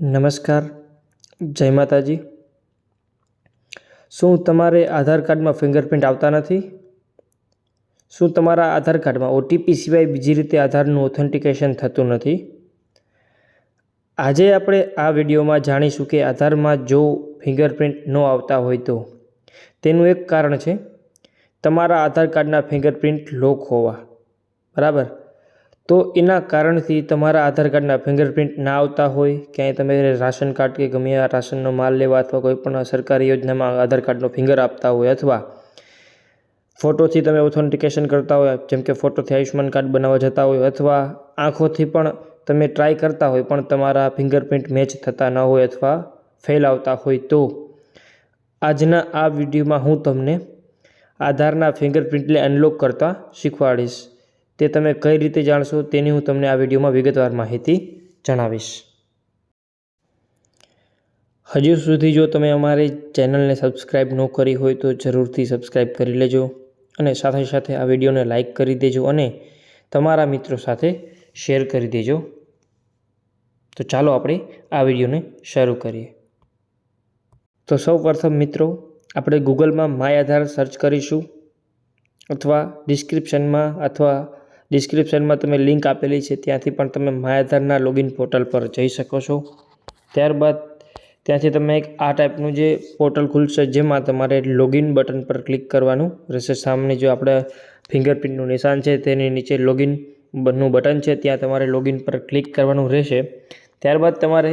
નમસ્કાર, જય માતાજી. શું તમારે આધાર કાર્ડમાં ફિંગરપ્રિન્ટ આવતા નથી? શું તમારા આધાર કાર્ડમાં ઓટીપી સિવાય બીજી રીતે આધારનું ઓથેન્ટિકેશન થતું નથી? આજે આપણે આ વિડીયોમાં જાણીશું કે આધારમાં જો ફિંગરપ્રિન્ટ ન આવતા હોય તો. તેનું એક કારણ છે, તમારા આધાર કાર્ડના ફિંગરપ્રિન્ટ લોક હોવા. બરાબર? તો એના કારણથી તમારા આધાર કાર્ડના ફિંગરપ્રિન્ટ ના આવતા હોય, ક્યાંય તમે રાશન કાર્ડ કે ગમે આ રાશનનો માલ લેવા અથવા કોઈ પણ સરકારી યોજનામાં આધાર કાર્ડનો ફિંગર આપતા હોય અથવા ફોટોથી તમે ઓથેન્ટિકેશન કરતા હોય, જેમ કે ફોટોથી આયુષ્યમાન કાર્ડ બનાવવા જતા હોય અથવા આંખોથી પણ તમે ટ્રાય કરતા હોય પણ તમારા ફિંગરપ્રિન્ટ મેચ થતા ન હોય અથવા ફેલ આવતા હોય તો, આજના આ વિડીયોમાં હું તમને આધારના ફિંગરપ્રિન્ટને અનલોક કરતા શીખવાડીશ. તે તમે કઈ રીતે જાણશો તેની હું તમને આ વિડીયોમાં વિગતવાર માહિતી જણાવીશ. હજુ સુધી જો તમે અમારી ચેનલને સબસ્ક્રાઈબ ન કરી હોય તો જરૂરથી સબસ્ક્રાઈબ કરી લેજો અને સાથે સાથે આ વિડીયોને લાઇક કરી દેજો અને તમારા મિત્રો સાથે શેર કરી દેજો. તો ચાલો આપણે આ વિડીયોને શરૂ કરીએ. તો સૌ પ્રથમ મિત્રો, આપણે ગૂગલમાં માય આધાર સર્ચ કરીશું અથવા ડિસ્ક્રિપ્શનમાં અથવા ડિસ્ક્રિપ્શનમાં તમે લિંક આપેલી છે, ત્યાંથી પણ તમે માય આધારના લોગિન પોર્ટલ પર જઈ શકો છો. ત્યારબાદ ત્યાંથી તમે એક આ ટાઈપનું જે પોર્ટલ ખુલશે, જેમાં તમારે લોગિન બટન પર ક્લિક કરવાનું રહેશે. સામે જો આપણે ફિંગરપ્રિન્ટનું નિશાન છે, તેની નીચે લોગિનનું બટન છે, ત્યાં તમારે લોગિન પર ક્લિક કરવાનું રહેશે. ત્યારબાદ તમારે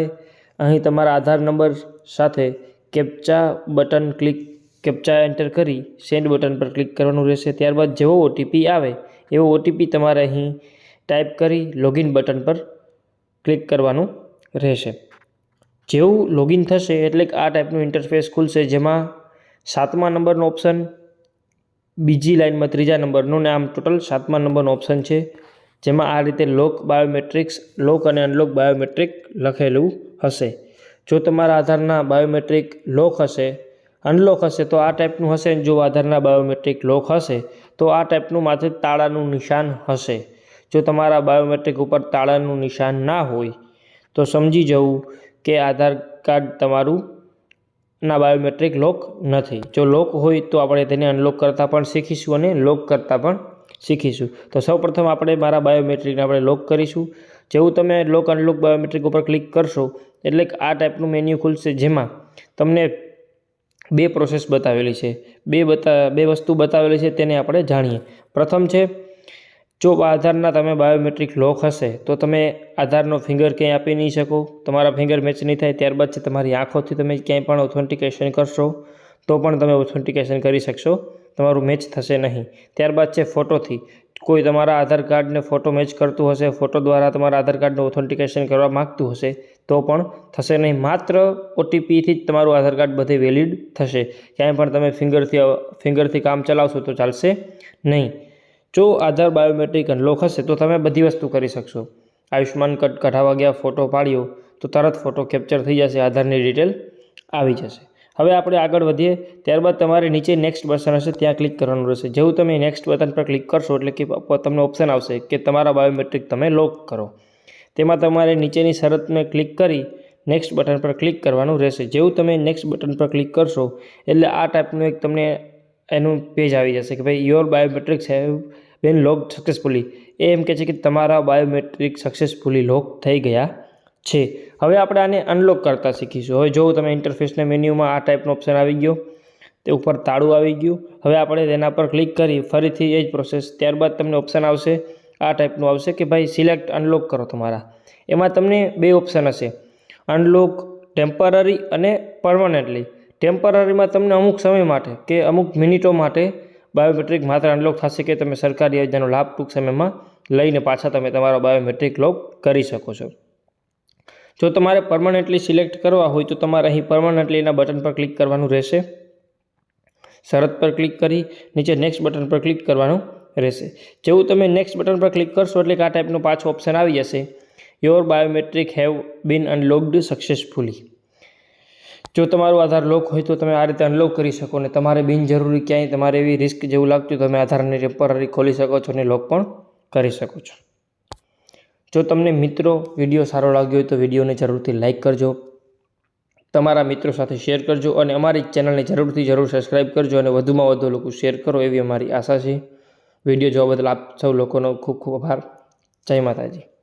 અહીં તમારા આધાર નંબર સાથે captcha button click, captcha enter કરી સેન્ડ બટન પર ક્લિક કરવાનું રહેશે. ત્યારબાદ જેવો ઓટીપી આવે એવો ઓટીપી તમારે અહીં ટાઈપ કરી લોગિન બટન પર ક્લિક કરવાનું રહેશે. જેવું લોગિન થશે એટલે આ ટાઈપનું ઇન્ટરફેસ ખુલશે, જેમાં સાતમા નંબરનો ઓપ્શન બીજી લાઇનમાં ત્રીજા નંબરનું ને આમ ટોટલ સાતમા નંબરનો ઓપ્શન છે, જેમાં આ રીતે લોક બાયોમેટ્રિક્સ લોક અને અનલોક બાયોમેટ્રિક લખેલું હશે. જો તમારા આધારના બાયોમેટ્રિક લોક હશે અનલોક હશે, તો આ ટાઈપનું હશે જો આધારના બાયોમેટ્રિક લોક હશે તો આ ટાઈપનું માથે તાળાનું નિશાન હશે. જો તમારા બાયોમેટ્રિક ઉપર તાળાનું નિશાન ના હોય, તો સમજી જવું કે આધાર કાર્ડ તમારું ના બાયોમેટ્રિક લોક નથી. જો લોક હોય તો આપણે તેને અનલોક કરતાં પણ શીખીશું અને લોક કરતાં પણ શીખીશું. તો સૌપ્રથમ આપણે મારા બાયોમેટ્રિકને આપણે લોક કરીશું. જેવું તમે લોક અનલોક બાયોમેટ્રિક ઉપર ક્લિક કરશો, એટલે આ ટાઈપનું મેન્યુ ખુલશે જેમાં તમને બે પ્રોસેસ બતાવેલી છે. બે બતા, બે વસ્તુ બતાવેલી છે તેને આપણે જાણીએ. પ્રથમ છે, જો આધારના તમે બાયોમેટ્રિક લોક હશે, તો તમે આધારનો ફિંગર ક્યાંય આપી નહીં શકો. તમારા ફિંગર મેચ નહીં થાય, ત્યારબાદ છે તમારી આંખોથી તમે ક્યાંય પણ ઓથેન્ટિકેશન કરશો, તો પણ તમે ઓથેન્ટિકેશન કરી શકશો. તમારું મેચ થશે નહીં. ત્યારબાદ છે ફોટોથી. કોઈ તમારા આધાર કાર્ડને ફોટો મેચ કરતું હશે, ફોટો દ્વારા તમારા આધાર કાર્ડનું ઓથેન્ટિકેશન કરવા માગતું હશે તો પણ થશે નહીં. માત્ર ઓટીપીથી જ તમારું આધાર કાર્ડ બધે વેલિડ થશે. ક્યાંય પણ તમે ફિંગરથી ફિંગરથી કામ ચલાવશો તો ચાલશે નહીં. જો આધાર બાયોમેટ્રિક અનલોક હશે તો તમે બધી વસ્તુ કરી શકશો. આયુષ્યમાન કાર્ડ કઢાવવા ગયા, ફોટો પાડ્યો, તો તરત ફોટો કેપ્ચર થઈ જશે, આધારની ડિટેલ આવી જશે. હવે આપણે આગળ વધીએ. ત્યારબાદ તમારે નીચે નેક્સ્ટ બટન હશે, ત્યાં ક્લિક કરવાનું રહેશે. જેવું તમે નેક્સ્ટ બટન પર ક્લિક કરશો એટલે કે તમને ઓપ્શન આવશે કે તમારા બાયોમેટ્રિક તમે લોક કરો. તેમાં તમારે નીચેની શરતને ક્લિક કરી નેક્સ્ટ બટન પર ક્લિક કરવાનું રહેશે. જેવું તમે નેક્સ્ટ બટન પર ક્લિક કરશો એટલે આ ટાઈપનું એક તમને એનું પેજ આવી જશે કે ભાઈ યોર બાયોમેટ્રિક્સ હેવ બેન લોક સક્સેસફુલી. એ એમ કહે છે કે તમારા બાયોમેટ્રિક સક્સેસફુલી લોક થઈ ગયા છે. હવે આપણે આને અનલોક કરતા શીખીશું. હવે જો તમે ઇન્ટરફેસના મેન્યુમાં આ ટાઈપનો ઓપ્શન આવી ગયો. તે ઉપર તાળું આવી ગયું. હવે આપણે તેના પર ક્લિક કરી ફરીથી એ જ પ્રોસેસ ત્યારબાદ તમને ઓપ્શન આવશે. આ ટાઈપનું આવશે કે ભાઈ સિલેક્ટ અનલોક કરો તમારા. એમાં તમને બે ઓપ્શન હશે. અનલોક ટેમ્પરરી અને પરમનન્ટલી ટેમ્પરરીમાં તમને અમુક સમય માટે કે અમુક મિનિટો માટે બાયોમેટ્રિક માત્ર અનલોક થશે કે તમે સરકારી યોજનાનો લાભ ટૂંક સમયમાં લઈને પાછા તમે તમારો બાયોમેટ્રિક લોક કરી શકો છો. જો તમારે પરમનન્ટલી સિલેક્ટ કરવા હોય તો તમારે અહીં પરમનન્ટલીના બટન પર ક્લિક કરવાનું રહેશે. શરત પર ક્લિક કરી, નીચે નેક્સ્ટ બટન પર ક્લિક કરવાનું રહેશે. જેવું તમે નેક્સ્ટ બટન પર ક્લિક કરશો એટલે આ ટાઈપનું પાછો ઓપ્શન આવી જશે. Your biometric have been unlocked successfully જો તમારું આધાર લોક હોય તો તમે આ રીતે અનલોક કરી શકો ને તમારે બિનજરૂરી ક્યાંય તમારે એવી રિસ્ક જેવું લાગતું તમે આધારને ટેમ્પરરી ખોલી શકો છો અને લોક પણ કરી શકો છો. જો તમને મિત્રો વીડિયો સારો લાગ્યો હોય તો વિડીયોને જરૂરથી લાઇક કરજો. તમારા મિત્રો સાથે શેર કરજો અને અમારી ચેનલને જરૂરથી જરૂર સબસ્ક્રાઈબ કરજો અને વધુમાં વધુ લોકો શેર કરો એવી અમારી આશા છે. વીડિયો જોવા બદલ આપ સૌ લોકોનો ખૂબ ખૂબ આભાર. જય માતાજી.